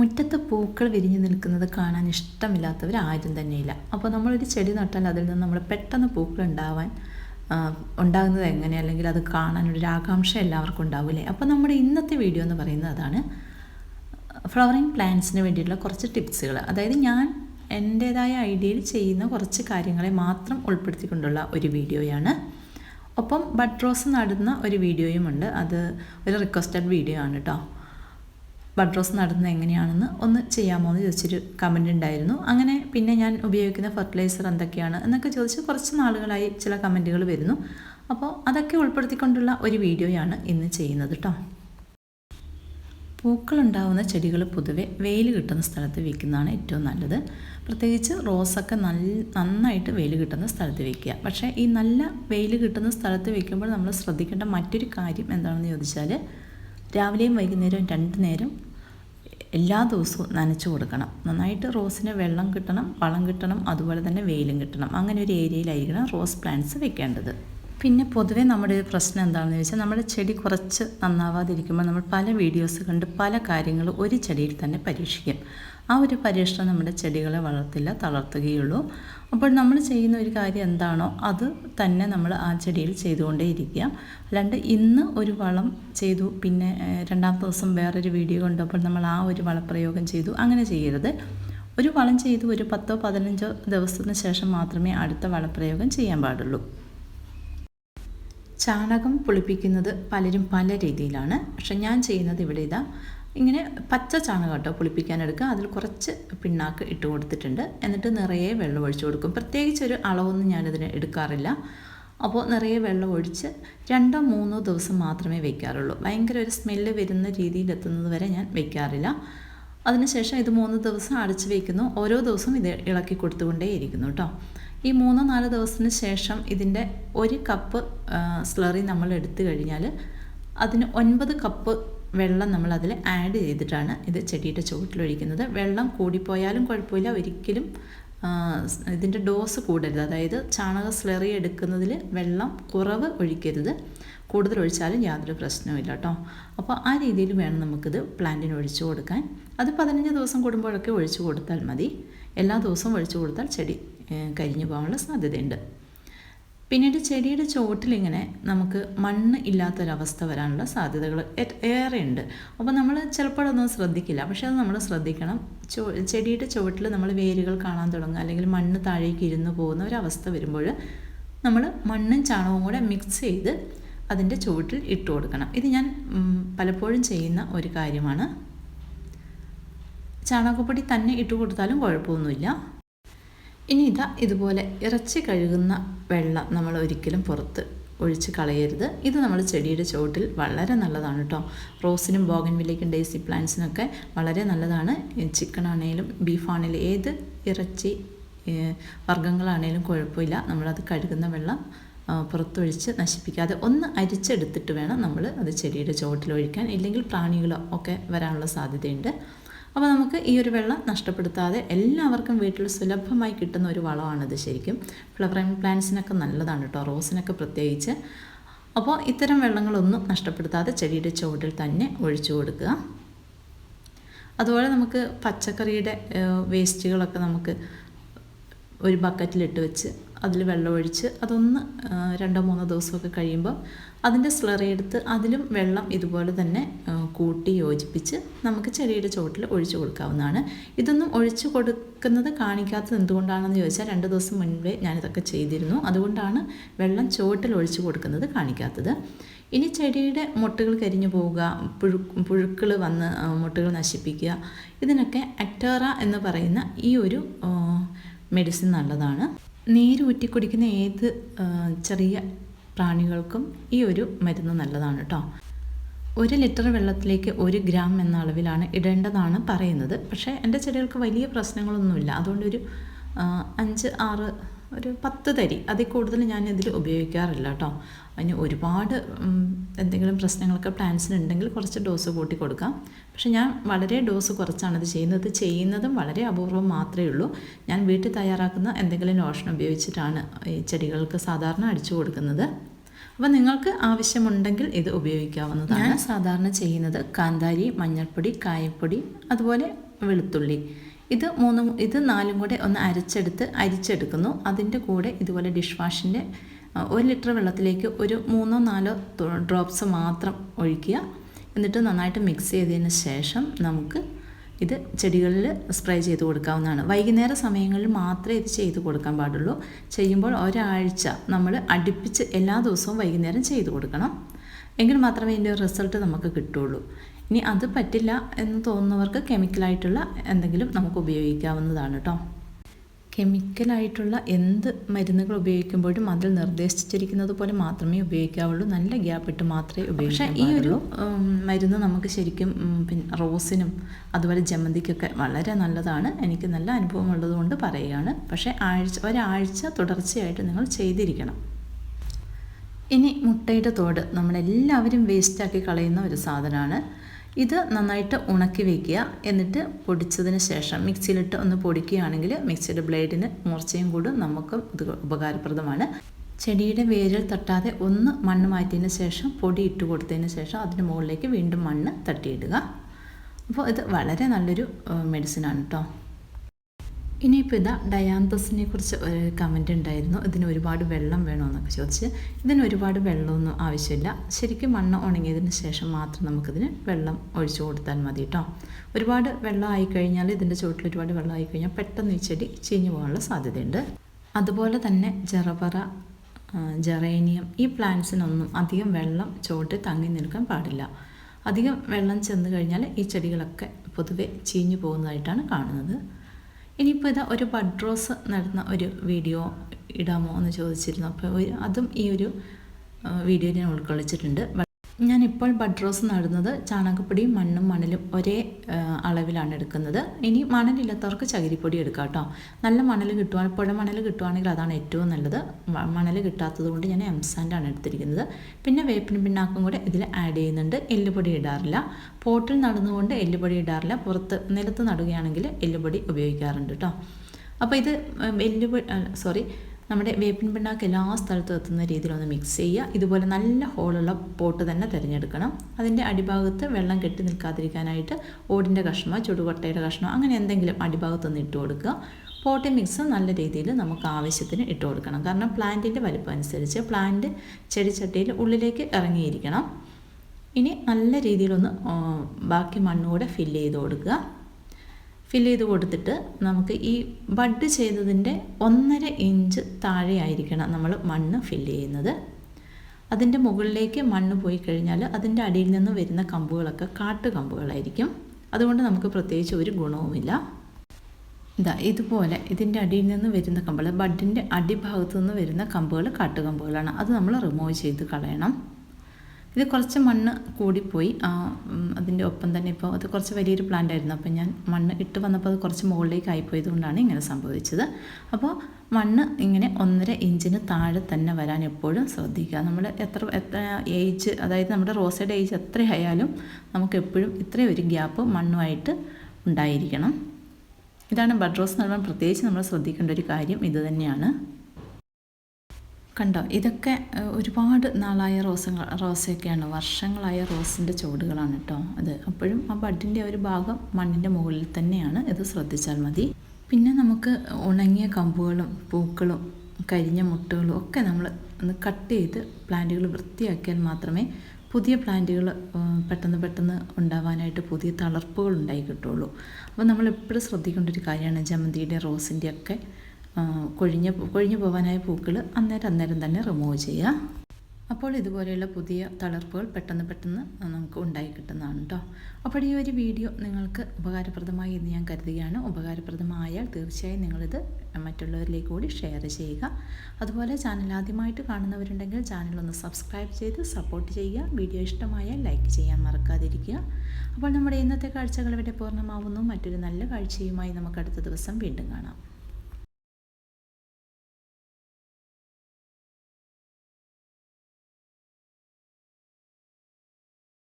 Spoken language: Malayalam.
മുറ്റത്ത് പൂക്കൾ വിരിഞ്ഞു നിൽക്കുന്നത് കാണാൻ ഇഷ്ടമില്ലാത്തവർ ആരും തന്നെയില്ല. അപ്പോൾ നമ്മളൊരു ചെടി നട്ടാൽ അതിൽ നിന്ന് നമ്മൾ പെട്ടെന്ന് പൂക്കൾ ഉണ്ടാവാൻ ഉണ്ടാകുന്നത് എങ്ങനെ? അല്ലെങ്കിൽ അത് കാണാനൊരു ആകാംക്ഷ എല്ലാവർക്കും ഉണ്ടാവില്ലേ? അപ്പോൾ നമ്മുടെ ഇന്നത്തെ വീഡിയോ എന്ന് പറയുന്നത് അതാണ് ഫ്ലവറിങ് പ്ലാന്റ്സിന് വേണ്ടിയിട്ടുള്ള കുറച്ച് ടിപ്സുകൾ. അതായത് ഞാൻ എന്റേതായ ഐഡിയയിൽ ചെയ്യുന്ന കുറച്ച് കാര്യങ്ങളെ മാത്രം ഉൾപ്പെടുത്തിക്കൊണ്ടുള്ള ഒരു വീഡിയോയാണ്. ഒപ്പം ബഡ് റോസ് നടുന്ന ഒരു വീഡിയോയും ഉണ്ട്. അത് ഒരു റിക്വസ്റ്റഡ് വീഡിയോ ആണ് കേട്ടോ. ബഡ് റോസ് നടുന്നത് എങ്ങനെയാണെന്ന് ഒന്ന് ചെയ്യാമോ എന്ന് ചോദിച്ചൊരു കമന്റ് ഉണ്ടായിരുന്നു. അങ്ങനെ പിന്നെ ഞാൻ ഉപയോഗിക്കുന്ന ഫെർട്ടിലൈസർ എന്തൊക്കെയാണ് എന്നൊക്കെ ചോദിച്ച് കുറച്ച് നാളുകളായി ചില കമന്റുകൾ വരുന്നു. അപ്പോൾ അതൊക്കെ ഉൾപ്പെടുത്തിക്കൊണ്ടുള്ള ഒരു വീഡിയോയാണ് ഇന്ന് ചെയ്യുന്നത് കേട്ടോ പൂക്കളുണ്ടാവുന്ന ചെടികൾ പൊതുവെ വെയിൽ കിട്ടുന്ന സ്ഥലത്ത് വയ്ക്കുന്നതാണ് ഏറ്റവും നല്ലത്. പ്രത്യേകിച്ച് റോസൊക്കെ നല്ല നന്നായിട്ട് വെയിൽ കിട്ടുന്ന സ്ഥലത്ത് വയ്ക്കുക പക്ഷേ ഈ നല്ല വെയിൽ കിട്ടുന്ന സ്ഥലത്ത് വയ്ക്കുമ്പോൾ നമ്മൾ ശ്രദ്ധിക്കേണ്ട മറ്റൊരു കാര്യം എന്താണെന്ന് ചോദിച്ചാൽ രാവിലെയും വൈകുന്നേരവും രണ്ട് നേരം എല്ലാ ദിവസവും നനച്ചു കൊടുക്കണം. നന്നായിട്ട് റോസിന് വെള്ളം കിട്ടണം വളം കിട്ടണം അതുപോലെ തന്നെ വെയിലും കിട്ടണം. അങ്ങനെ ഒരു ഏരിയയിലായിരിക്കണം റോസ് പ്ലാന്റ്സ് വെക്കേണ്ടത്. പിന്നെ പൊതുവേ നമ്മുടെ ഒരു പ്രശ്നം എന്താണെന്ന് ചോദിച്ചാൽ നമ്മുടെ ചെടി കുറച്ച് നന്നാവാതിരിക്കുമ്പോൾ നമ്മൾ പല വീഡിയോസ് കണ്ട് പല കാര്യങ്ങൾ ഒരു ചെടിയിൽ തന്നെ പരീക്ഷിക്കും. ആ ഒരു പരീക്ഷണം നമ്മുടെ ചെടികളെ വളർത്തില്ല തളർത്തുകയുള്ളൂ. അപ്പോൾ നമ്മൾ ചെയ്യുന്ന ഒരു കാര്യം എന്താണോ അത് തന്നെ നമ്മൾ ആ ചെടിയിൽ ചെയ്തുകൊണ്ടേയിരിക്കുക. അല്ലാണ്ട് ഇന്ന് ഒരു വളം ചെയ്തു പിന്നെ രണ്ടാം രണ്ടാമത്തെ ദിവസം വേറൊരു വീഡിയോ കണ്ടപ്പോൾ നമ്മൾ ആ ഒരു വളപ്രയോഗം ചെയ്തു. അങ്ങനെ ചെയ്യരുത്. ഒരു വളം ചെയ്തു ഒരു പത്തോ പതിനഞ്ചോ ദിവസത്തിന് ശേഷം മാത്രമേ അടുത്ത വളപ്രയോഗം ചെയ്യാൻ പാടുള്ളൂ. ചാണകം പുളിപ്പിക്കുന്നത് പലരും പല രീതിയിലാണ്. പക്ഷെ ഞാൻ ചെയ്യുന്നത് ഇവിടെ ഇതാ. ഇങ്ങനെ പച്ച ചാണകം കേട്ടോ പുളിപ്പിക്കാനെടുക്കുക അതിൽ കുറച്ച് പിണ്ണാക്ക് ഇട്ട് കൊടുത്തിട്ടുണ്ട്. എന്നിട്ട് നിറയെ വെള്ളം ഒഴിച്ചു കൊടുക്കും. പ്രത്യേകിച്ച് ഒരു അളവൊന്നും ഞാനിതിന് എടുക്കാറില്ല. അപ്പോൾ നിറയെ വെള്ളം ഒഴിച്ച് രണ്ടോ മൂന്നോ ദിവസം മാത്രമേ വയ്ക്കാറുള്ളൂ ഭയങ്കര ഒരു സ്മെല്ല് വരുന്ന രീതിയിൽ എത്തുന്നത് വരെ ഞാൻ വയ്ക്കാറില്ല അതിനുശേഷം ഇത് മൂന്ന് ദിവസം അടച്ചു വയ്ക്കുന്നു ഓരോ ദിവസവും ഇത് ഇളക്കി കൊടുത്തുകൊണ്ടേയിരിക്കുന്നു കേട്ടോ. ഈ മൂന്നോ നാലോ ദിവസത്തിന് ശേഷം ഇതിന്റെ ഒരു കപ്പ് സ്ലറി നമ്മൾ എടുത്തു കഴിഞ്ഞാൽ അതിന് ഒൻപത് കപ്പ് വെള്ളം നമ്മൾ അതിൽ ആഡ് ചെയ്തിട്ടാണ് ഇത് ചെടിയുടെ ചുവട്ടിലൊഴിക്കുന്നത് വെള്ളം കൂടിപ്പോയാലും കുഴപ്പമില്ല. ഒരിക്കലും ഇതിന്റെ ഡോസ് കൂടരുത്. അതായത് ചാണക സ്ലറി എടുക്കുന്നതിൽ വെള്ളം കുറവ് ഒഴിക്കരുത്. കൂടുതൽ ഒഴിച്ചാലും യാതൊരു പ്രശ്നവുമില്ല കേട്ടോ. അപ്പോൾ ആ രീതിയിൽ വേണം നമുക്കിത് പ്ലാന്റിന് ഒഴിച്ചു കൊടുക്കാൻ. അത് പതിനഞ്ച് ദിവസം കൂടുമ്പോഴൊക്കെ ഒഴിച്ചു കൊടുത്താൽ മതി. എല്ലാ ദിവസവും ഒഴിച്ചു കൊടുത്താൽ ചെടി കരിഞ്ഞു പോകാനുള്ള സാധ്യതയുണ്ട്. പിന്നീട് ചെടിയുടെ ചുവട്ടിലിങ്ങനെ നമുക്ക് മണ്ണ് ഇല്ലാത്തൊരവസ്ഥ വരാനുള്ള സാധ്യതകൾ ഏറെയുണ്ട്. അപ്പോൾ നമ്മൾ ചിലപ്പോഴൊന്നും ശ്രദ്ധിക്കില്ല. പക്ഷെ അത് നമ്മൾ ശ്രദ്ധിക്കണം. ചെടിയുടെ ചുവട്ടിൽ നമ്മൾ വേരുകൾ കാണാൻ തുടങ്ങുക അല്ലെങ്കിൽ മണ്ണ് താഴേക്ക് ഇരുന്ന് പോകുന്ന ഒരവസ്ഥ വരുമ്പോൾ നമ്മൾ മണ്ണും ചാണകവും കൂടെ മിക്സ് ചെയ്ത് അതിന്റെ ചുവട്ടിൽ ഇട്ട് കൊടുക്കണം. ഇത് ഞാൻ പലപ്പോഴും ചെയ്യുന്ന ഒരു കാര്യമാണ്. ചാണകപ്പൊടി തന്നെ ഇട്ട് കൊടുത്താലും കുഴപ്പമൊന്നുമില്ല. ഇനി ഇതാ ഇതുപോലെ ഇറച്ചി കഴുകുന്ന വെള്ളം നമ്മൾ ഒരിക്കലും പുറത്ത് ഒഴിച്ച് കളയരുത്. ഇത് നമ്മൾ ചെടിയുടെ ചുവട്ടിൽ വളരെ നല്ലതാണ് കേട്ടോ റോസിനും ബോഗൻവില്ലേക്കും ഡേസി പ്ലാന്റ്സിനൊക്കെ വളരെ നല്ലതാണ്. ചിക്കൻ ആണെങ്കിലും ബീഫാണെങ്കിലും ഏത് ഇറച്ചി വർഗങ്ങളാണേലും കുഴപ്പമില്ല. നമ്മളത് കഴുകുന്ന വെള്ളം പുറത്തൊഴിച്ച് നശിപ്പിക്കാതെ ഒന്ന് അരിച്ചെടുത്തിട്ട് വേണം നമ്മൾ അത് ചെടിയുടെ ചുവട്ടിൽ ഒഴിക്കാൻ. ഇല്ലെങ്കിൽ പ്രാണികളോ ഒക്കെ വരാനുള്ള സാധ്യതയുണ്ട്. അപ്പോൾ നമുക്ക് ഈ ഒരു വെള്ളം നഷ്ടപ്പെടുത്താതെ എല്ലാവർക്കും വീട്ടിൽ സുലഭമായി കിട്ടുന്ന ഒരു വളമാണിത് ശരിക്കും. ഫ്ലവറിങ് പ്ലാന്റ്സിനൊക്കെ നല്ലതാണ് കേട്ടോ റോസിനൊക്കെ പ്രത്യേകിച്ച്. അപ്പോൾ ഇത്തരം വെള്ളങ്ങളൊന്നും നഷ്ടപ്പെടുത്താതെ ചെടിയുടെ ചുവട്ടിൽ തന്നെ ഒഴിച്ചു കൊടുക്കുക. അതുപോലെ നമുക്ക് പച്ചക്കറിയുടെ വേസ്റ്റുകളൊക്കെ നമുക്ക് ഒരു ബക്കറ്റിലിട്ട് വെച്ച് അതിൽ വെള്ളമൊഴിച്ച് അതൊന്ന് രണ്ടോ മൂന്നോ ദിവസമൊക്കെ കഴിയുമ്പോൾ അതിന്റെ സ്ലറി എടുത്ത് അതിലും വെള്ളം ഇതുപോലെ തന്നെ കൂട്ടി യോജിപ്പിച്ച് നമുക്ക് ചെടിയുടെ ചുവട്ടിൽ ഒഴിച്ചു കൊടുക്കാവുന്നതാണ്. ഇതൊന്നും ഒഴിച്ചു കൊടുക്കുന്നത് കാണിക്കാത്തത് എന്തുകൊണ്ടാണെന്ന് ചോദിച്ചാൽ രണ്ട് ദിവസം മുൻപേ ഞാനിതൊക്കെ ചെയ്തിരുന്നു. അതുകൊണ്ടാണ് വെള്ളം ചുവട്ടിൽ ഒഴിച്ചു കൊടുക്കുന്നത് കാണിക്കാത്തത്. ഇനി ചെടിയുടെ മുട്ടകൾ കരിഞ്ഞു പോവുക പുഴു പുഴുക്കൾ വന്ന് മുട്ടകൾ നശിപ്പിക്കുക ഇതിനൊക്കെ അക്ടേറ എന്ന് പറയുന്ന ഈ ഒരു മെഡിസിൻ നല്ലതാണ്. നീര് ഊറ്റി കുടിക്കുന്ന ഏത് ചെറിയ പ്രാണികൾക്കും ഈ ഒരു മരുന്ന് നല്ലതാണ് കേട്ടോ ഒരു ലിറ്റർ വെള്ളത്തിലേക്ക് ഒരു ഗ്രാം എന്ന അളവിലാണ് ഇടേണ്ടതാണ് പറയുന്നത്. പക്ഷേ എന്റെ ചെടികൾക്ക് വലിയ പ്രശ്നങ്ങളൊന്നുമില്ല. അതുകൊണ്ടൊരു അഞ്ച് ആറ് ഒരു പത്ത് തരി. അതിൽ കൂടുതൽ ഞാൻ ഇതിൽ ഉപയോഗിക്കാറില്ല കേട്ടോ. അതിന് ഒരുപാട് എന്തെങ്കിലും പ്രശ്നങ്ങളൊക്കെ പ്ലാന്റ്സിന് ഉണ്ടെങ്കിൽ കുറച്ച് ഡോസ് കൂട്ടി കൊടുക്കാം. പക്ഷെ ഞാൻ വളരെ ഡോസ് കുറച്ചാണ് ഇത് ചെയ്യുന്നത്. ചെയ്യുന്നതും വളരെ അപൂർവം മാത്രമേ ഉള്ളൂ. ഞാൻ വീട്ടിൽ തയ്യാറാക്കുന്ന എന്തെങ്കിലും ലോഷൻ ഉപയോഗിച്ചിട്ടാണ് ഈ ചെടികൾക്ക് സാധാരണ അടിച്ചു കൊടുക്കുന്നത്. അപ്പോൾ നിങ്ങൾക്ക് ആവശ്യമുണ്ടെങ്കിൽ ഇത് ഉപയോഗിക്കാവുന്നതാണ്. ഞാൻ സാധാരണ ചെയ്യുന്നത് കാന്താരി മഞ്ഞൾപ്പൊടി കായപ്പൊടി അതുപോലെ വെളുത്തുള്ളി. ഇത് മൂന്നും ഇത് നാലും കൂടെ ഒന്ന് അരച്ചെടുത്ത് അരിച്ചെടുക്കുന്നു. അതിന്റെ കൂടെ ഇതുപോലെ ഡിഷ് വാഷിന്റെ ഒരു ലിറ്റർ വെള്ളത്തിലേക്ക് ഒരു മൂന്നോ നാലോ ഡ്രോപ്സ് മാത്രം ഒഴിക്കുക. എന്നിട്ട് നന്നായിട്ട് മിക്സ് ചെയ്തതിന് ശേഷം നമുക്ക് ഇത് ചെടികളിൽ സ്പ്രേ ചെയ്ത് കൊടുക്കാവുന്നതാണ്. വൈകുന്നേര സമയങ്ങളിൽ മാത്രമേ ഇത് ചെയ്ത് കൊടുക്കാൻ പാടുള്ളൂ. ചെയ്യുമ്പോൾ ഒരാഴ്ച നമ്മൾ അടുപ്പിച്ച് എല്ലാ ദിവസവും വൈകുന്നേരം ചെയ്ത് കൊടുക്കണം. എങ്കിൽ മാത്രമേ ഇതിന്റെ റിസൾട്ട് നമുക്ക് കിട്ടുള്ളൂ. ഇനി അത് പറ്റില്ല എന്ന് തോന്നുന്നവർക്ക് കെമിക്കലായിട്ടുള്ള എന്തെങ്കിലും നമുക്ക് ഉപയോഗിക്കാവുന്നതാണ് കേട്ടോ കെമിക്കലായിട്ടുള്ള എന്ത് മരുന്നുകൾ ഉപയോഗിക്കുമ്പോഴും അതിൽ നിർദ്ദേശിച്ചിരിക്കുന്നത് പോലെ മാത്രമേ ഉപയോഗിക്കാവുള്ളൂ. നല്ല ഗ്യാപ്പ് ഇട്ട് മാത്രമേ ഉപയോഗിക്കൂ ഈ ഒരു മരുന്ന് നമുക്ക് ശരിക്കും പിന്നെ റോസിനും അതുപോലെ ജമന്തിക്കൊക്കെ വളരെ നല്ലതാണ്. എനിക്ക് നല്ല അനുഭവം ഉള്ളതുകൊണ്ട് പറയുകയാണ്. പക്ഷേ ആഴ്ച ഒരാഴ്ച തുടർച്ചയായിട്ട് നിങ്ങൾ ചെയ്തിരിക്കണം. ഇനി മുട്ടയുടെ തോട്. നമ്മളെല്ലാവരും വേസ്റ്റാക്കി കളയുന്ന ഒരു സാധനമാണ്. ഇത് നന്നായിട്ട് ഉണക്കി വയ്ക്കുക എന്നിട്ട് പൊടിച്ചതിന് ശേഷം മിക്സിയിലിട്ട് ഒന്ന് പൊടിക്കുകയാണെങ്കിൽ മിക്സിയുടെ ബ്ലേഡിന് മൂർച്ചയും കൂടും. നമുക്ക് ഇത് ഉപകാരപ്രദമാണ്. ചെടിയുടെ വേരിൽ തട്ടാതെ ഒന്ന് മണ്ണ് മാറ്റിയതിന് ശേഷം പൊടി ഇട്ട് കൊടുത്തതിന് ശേഷം അതിന് മുകളിലേക്ക് വീണ്ടും മണ്ണ് തട്ടിയിടുക. അപ്പോൾ ഇത് വളരെ നല്ലൊരു മെഡിസിനാണ് കേട്ടോ ഇനിയിപ്പോൾ ഇതാ ഡയാന്തസിനെ കുറിച്ച് ഒരു കമന്റ് ഉണ്ടായിരുന്നു. ഇതിന് ഒരുപാട് വെള്ളം വേണമെന്നൊക്കെ ചോദിച്ച്. ഇതിന് ഒരുപാട് വെള്ളമൊന്നും ആവശ്യമില്ല. ശരിക്കും മണ്ണ് ഉണങ്ങിയതിന് ശേഷം മാത്രം നമുക്കിതിന് വെള്ളം ഒഴിച്ചു കൊടുത്താൽ മതി കേട്ടോ ഒരുപാട് വെള്ളം ആയിക്കഴിഞ്ഞാൽ ഇതിന്റെ ചുവട്ടിൽ ഒരുപാട് വെള്ളം ആയിക്കഴിഞ്ഞാൽ പെട്ടെന്ന് ഈ ചെടി ചീഞ്ഞു പോകാനുള്ള സാധ്യതയുണ്ട്. അതുപോലെ തന്നെ ജറവറ ജറേനിയം ഈ പ്ലാന്റ്സിനൊന്നും അധികം വെള്ളം ചുവട്ടിൽ തങ്ങി നിൽക്കാൻ പാടില്ല. അധികം വെള്ളം ചെന്ന് കഴിഞ്ഞാൽ ഈ ചെടികളൊക്കെ പൊതുവെ ചീഞ്ഞു പോകുന്നതായിട്ടാണ് കാണുന്നത്. ഇനിയിപ്പോൾ ഇതാ ഒരു ബഡ് റോസ് നടന്ന ഒരു വീഡിയോ ഇടാമോ എന്ന് ചോദിച്ചിരുന്നു. അപ്പോൾ അതും ഈ ഒരു വീഡിയോ ഞാൻ ഉൾക്കൊള്ളിച്ചിട്ടുണ്ട്. ഞാനിപ്പോൾ ബഡ് റോസ് നടുന്നത് ചാണകപ്പൊടിയും മണ്ണും മണലും ഒരേ അളവിലാണ് എടുക്കുന്നത്. ഇനി മണലില്ലാത്തവർക്ക് ചകിരിപ്പൊടി എടുക്കാം കേട്ടോ. നല്ല മണൽ കിട്ടുവാണെങ്കിൽ പുഴ മണൽ കിട്ടുവാണെങ്കിൽ അതാണ് ഏറ്റവും നല്ലത്. മണൽ കിട്ടാത്തത് കൊണ്ട് ഞാൻ എംസാൻഡാണ് എടുത്തിരിക്കുന്നത്. പിന്നെ വേപ്പിന് പിന്നാക്കും കൂടെ ഇതിൽ ആഡ് ചെയ്യുന്നുണ്ട്. എല്ലുപൊടി ഇടാറില്ല. പോട്ടിൽ നടന്നുകൊണ്ട് എല്ലുപൊടി ഇടാറില്ല. പുറത്ത് നിലത്ത് നടുകയാണെങ്കിൽ എല്ലുപൊടി ഉപയോഗിക്കാറുണ്ട് കേട്ടോ. അപ്പോൾ ഇത് എല്ലുപൊടി സോറി നമ്മുടെ വേപ്പിൻ പിണ്ണാക്ക് എല്ലാ സ്ഥലത്തും എത്തുന്ന രീതിയിലൊന്ന് മിക്സ് ചെയ്യുക. ഇതുപോലെ നല്ല ഹോളുള്ള പോട്ട് തന്നെ തിരഞ്ഞെടുക്കണം. അതിന്റെ അടിഭാഗത്ത് വെള്ളം കെട്ടി നിൽക്കാതിരിക്കാനായിട്ട് ഓടിന്റെ കഷ്ണമോ ചുടുകൊട്ടയുടെ കഷ്ണമോ അങ്ങനെ എന്തെങ്കിലും അടിഭാഗത്തൊന്ന് ഇട്ട് കൊടുക്കുക. പോട്ടി മിക്സ് നല്ല രീതിയിൽ നമുക്ക് ആവശ്യത്തിന് ഇട്ട് കൊടുക്കണം. കാരണം പ്ലാന്റിന്റെ വലിപ്പം അനുസരിച്ച് പ്ലാന്റ് ചെടിച്ചട്ടിയിൽ ഉള്ളിലേക്ക് ഇറങ്ങിയിരിക്കണം. ഇനി നല്ല രീതിയിലൊന്ന് ബാക്കി മണ്ണുകൂടെ ഫില്ല് ചെയ്ത് കൊടുക്കുക. ഫില്ല് ചെയ്ത് കൊടുത്തിട്ട് നമുക്ക് ഈ ബഡ് ചെയ്തതിന്റെ ഒന്നര ഇഞ്ച് താഴെ ആയിരിക്കണം നമ്മൾ മണ്ണ് ഫില്ല് ചെയ്യുന്നത്. അതിന്റെ മുകളിലേക്ക് മണ്ണ് പോയി കഴിഞ്ഞാൽ അതിന്റെ അടിയിൽ നിന്ന് വരുന്ന കമ്പുകളൊക്കെ കാട്ടുകമ്പുകളായിരിക്കും അതുകൊണ്ട് നമുക്ക് പ്രത്യേകിച്ച് ഒരു ഗുണവുമില്ല. ഇതാ ഇതുപോലെ ഇതിന്റെ അടിയിൽ നിന്ന് വരുന്ന കമ്പുകൾ ബഡിന്റെ അടിഭാഗത്തു നിന്ന് വരുന്ന കമ്പുകൾ കാട്ടുകമ്പുകളാണ് അത് നമ്മൾ റിമൂവ് ചെയ്ത് കളയണം. ഇത് കുറച്ച് മണ്ണ് കൂടിപ്പോയി. അതിന്റെ ഒപ്പം തന്നെ ഇപ്പോൾ അത് കുറച്ച് വലിയൊരു പ്ലാന്റ് ആയിരുന്നു. അപ്പോൾ ഞാൻ മണ്ണ് ഇട്ട് വന്നപ്പോൾ അത് കുറച്ച് മുകളിലേക്ക് ആയിപ്പോയത് കൊണ്ടാണ് ഇങ്ങനെ സംഭവിച്ചത്. അപ്പോൾ മണ്ണ് ഇങ്ങനെ ഒന്നര ഇഞ്ചിന് താഴെ തന്നെ വരാൻ എപ്പോഴും ശ്രദ്ധിക്കുക. നമ്മൾ എത്ര എത്ര ഏജ് അതായത് നമ്മുടെ റോസയുടെ ഏജ് എത്രയായാലും നമുക്ക് എപ്പോഴും ഇത്രയും ഒരു ഗ്യാപ്പ് മണ്ണുമായിട്ട് ഉണ്ടായിരിക്കണം. ഇതാണ് ബഡ് റോസ് നടുവാൻ പ്രത്യേകിച്ച് നമ്മൾ ശ്രദ്ധിക്കേണ്ട ഒരു കാര്യം ഇത് തന്നെയാണ്. കണ്ടോ? ഇതൊക്കെ ഒരുപാട് നാളായ റോസങ്ങൾ റോസയൊക്കെയാണ്. വർഷങ്ങളായ റോസിന്റെ ചുവടുകളാണ് കേട്ടോ അത്. അപ്പോഴും ആ ബഡിന്റെ ഒരു ഭാഗം മണ്ണിന്റെ മുകളിൽ തന്നെയാണ്. ഇത് ശ്രദ്ധിച്ചാൽ മതി. പിന്നെ നമുക്ക് ഉണങ്ങിയ കമ്പുകളും പൂക്കളും കരിഞ്ഞ മുട്ടുകളും ഒക്കെ നമ്മൾ ഒന്ന് കട്ട് ചെയ്ത് പ്ലാന്റുകൾ വൃത്തിയാക്കിയാൽ മാത്രമേ പുതിയ പ്ലാന്റുകൾ പെട്ടെന്ന് പെട്ടെന്ന് ഉണ്ടാവാനായിട്ട് പുതിയ തളർപ്പുകൾ ഉണ്ടായി കിട്ടുള്ളൂ അപ്പോൾ നമ്മൾ എപ്പോഴും ശ്രദ്ധിക്കേണ്ട ഒരു കാര്യമാണ് ജമന്തിയുടെ റോസിന്റെ ഒക്കെ കൊഴിഞ്ഞ് കൊഴിഞ്ഞു പോകാനായ പൂക്കൾ അന്നേരം അന്നേരം തന്നെ റിമൂവ് ചെയ്യുക അപ്പോൾ ഇതുപോലെയുള്ള പുതിയ തളർപ്പുകൾ പെട്ടെന്ന് പെട്ടെന്ന് നമുക്ക് ഉണ്ടായി കിട്ടുന്നതാണ് കേട്ടോ അപ്പോൾ ഈ ഒരു വീഡിയോ നിങ്ങൾക്ക് ഉപകാരപ്രദമായി എന്ന് ഞാൻ കരുതുകയാണ്. ഉപകാരപ്രദമായാൽ തീർച്ചയായും നിങ്ങളിത് മറ്റുള്ളവരിലേക്ക് കൂടി ഷെയർ ചെയ്യുക. അതുപോലെ ചാനൽ ആദ്യമായിട്ട് കാണുന്നവരുണ്ടെങ്കിൽ ചാനൽ ഒന്ന് സബ്സ്ക്രൈബ് ചെയ്ത് സപ്പോർട്ട് ചെയ്യുക. വീഡിയോ ഇഷ്ടമായാൽ ലൈക്ക് ചെയ്യാൻ മറക്കാതിരിക്കുക. അപ്പോൾ നമ്മുടെ ഇന്നത്തെ കാഴ്ചകൾ ഇവിടെ പൂർണമാവുന്നു. മറ്റൊരു നല്ല കാഴ്ചയുമായി നമുക്ക് അടുത്ത ദിവസം വീണ്ടും കാണാം.